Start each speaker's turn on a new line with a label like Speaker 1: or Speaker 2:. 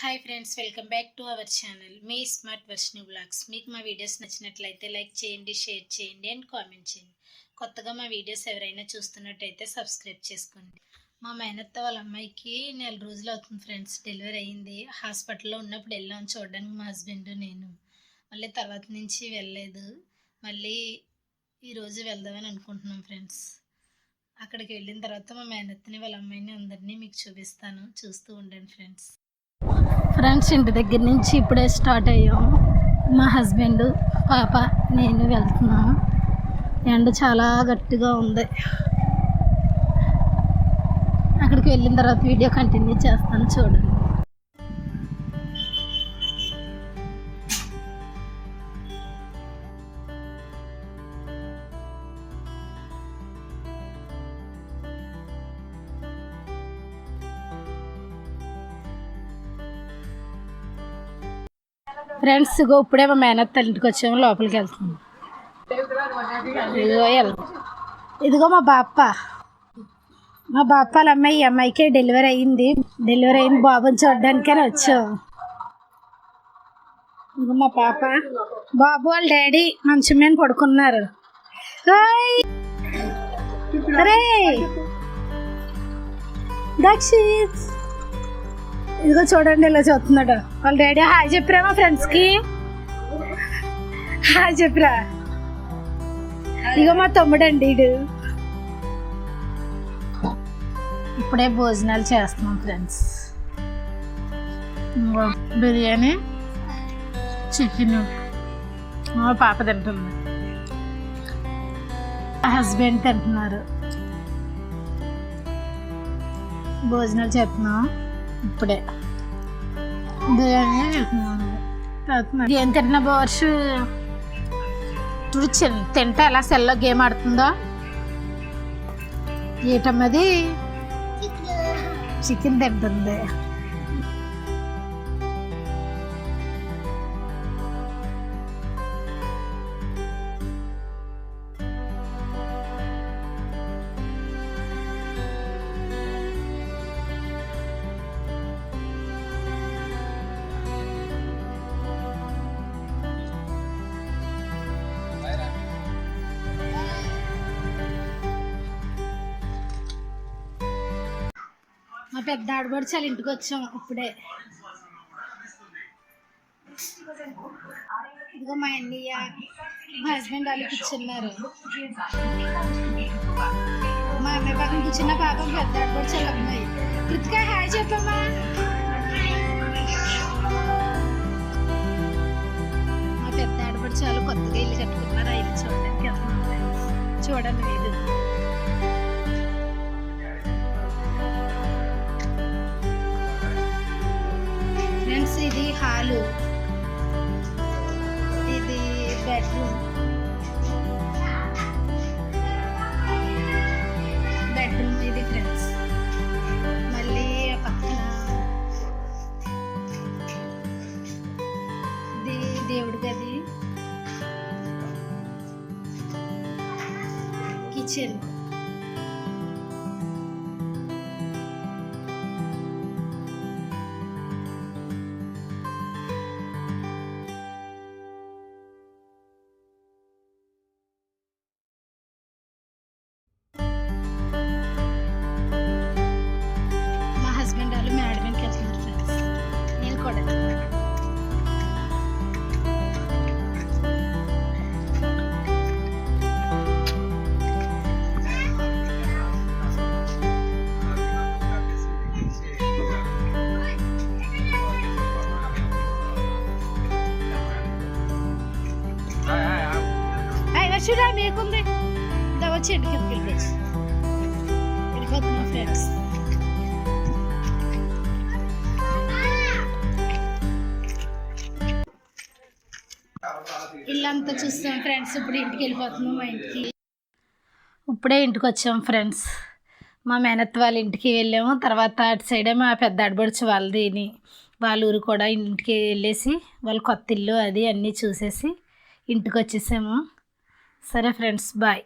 Speaker 1: Hi friends welcome back to our channel me smart Varshini blogs మీకు మా videos నచ్చినట్లయితే like చేయండి షేర్ చేయండి అండ్ కామెంట్ చేయండి. కొత్తగా మా వీడియోస్ ఎవరైనా చూస్తున్నట్టయితే సబ్స్క్రైబ్ చేసుకోండి. మా మేనత్త వాళ్ళ అమ్మాయికి నెల రోజులు అవుతుంది ఫ్రెండ్స్ డెలివరీ అయింది. హాస్పిటల్లో ఉన్నప్పుడు వెళ్ళాం చూడడానికి మా హస్బెండ్ నేను. మళ్ళీ తర్వాత నుంచి వెళ్ళలేదు. మళ్ళీ ఈరోజు వెళ్దామని అనుకుంటున్నాం ఫ్రెండ్స్ అక్కడికి వెళ్ళిన తర్వాత మా మేనత్తని వాళ్ళ అమ్మాయిని అందరినీ మీకు చూపిస్తాను. చూస్తూ ఉండండి ఫ్రెండ్స్ ఫ్రెండ్స్ ఇంటి దగ్గర నుంచి ఇప్పుడే స్టార్ట్ అయ్యాం మా హస్బెండ్ పాప నేను వెళ్తున్నాము. ఎండ చాలా గట్టిగా ఉంది. అక్కడికి వెళ్ళిన తర్వాత వీడియో కంటిన్యూ చేస్తాను చూడండి. ఫ్రెండ్స్ ఇగో ఇప్పుడే మా మేనత్త ఇంటికి వచ్చాము లోపలికి వెళ్తున్నాం. ఇదిగో ఇదిగో మా బాప్ప. మా బాప వాళ్ళ అమ్మాయి ఈ అమ్మాయికి డెలివరీ అయింది డెలివరీ అయింది బాబుని చూడడానికని వచ్చాం. ఇదిగో మా పాప. బాబు వాళ్ళ డాడీ మంచి మీద పడుకున్నారు. ఓయ్! అరే. దక్షిత్. ఇదిగో చూడండి ఇలా చూస్తున్నాడు. వాళ్ళ డాడీ హాయ్ చెప్పరా మా ఫ్రెండ్స్కి హాయ్ చెప్పరా? ఇగో మా తమ్ముడు అండి ఇడు ఇప్పుడే భోజనాలు చేస్తున్నాం ఫ్రెండ్స్ బిర్యానీ చికెన్ మా పాప తింటుంది. హస్బెండ్ తింటున్నారు. భోజనాలు చేస్తున్నాం. ఇప్పుడే. ఏం తింటున్నా బోర్షు ఇప్పుడు తింటే ఎలా సెల్లో గేమ్ ఆడుతుందో? ఏటమ్మది? చికెన్ తింటుంది. మా పెద్ద ఆడబడి చాలా ఇంటికి వచ్చాం ఇప్పుడే. ఇదిగో మా అన్నయ్య మా హస్బెండ్ వాళ్ళు కూర్చున్నారు. మా అమ్మాయి పక్కన కూర్చున్న పాపం పెద్ద ఆడబడి చాలా అమ్మాయి. కృతిక హాయ్ చెప్పమ్మా. మా పెద్ద ఆడబడి చాలా కొత్తగా ఇల్లు కట్టుకున్నారు. ఆ ఇల్లు చూడడానికి చూడండి మీరు ఇది హాలు. ఇది బెడ్రూమ్ బెడ్రూమ్ ఇది ఫ్రెండ్స్ మళ్ళీ పక్కన ఇది దేవుడి గది. కిచెన్ అయ్యి మీకుంది ఇదా వచ్చి ఇంటికి వెళ్ళిపోవచ్చు వెళ్ళిపోతున్నాం ఫ్రెండ్స్ ఇల్లంతా చూస్తాం ఫ్రెండ్స్ ఇప్పుడు ఇంటికి వెళ్ళిపోతున్నాం మా ఇంటికి. ఇప్పుడే ఇంటికి వచ్చాం ఫ్రెండ్స్ మా మేనత్ వాళ్ళ ఇంటికి వెళ్ళాము. తర్వాత అటు సైడే మా పెద్ద ఆడబడుచు వాళ్ళదిని వాళ్ళ ఊరు కూడా ఇంటికి వెళ్ళేసి వాళ్ళ కొత్త ఇల్లు అది అన్నీ చూసేసి ఇంటికి వచ్చేసాము. సరే ఫ్రెండ్స్ బాయ్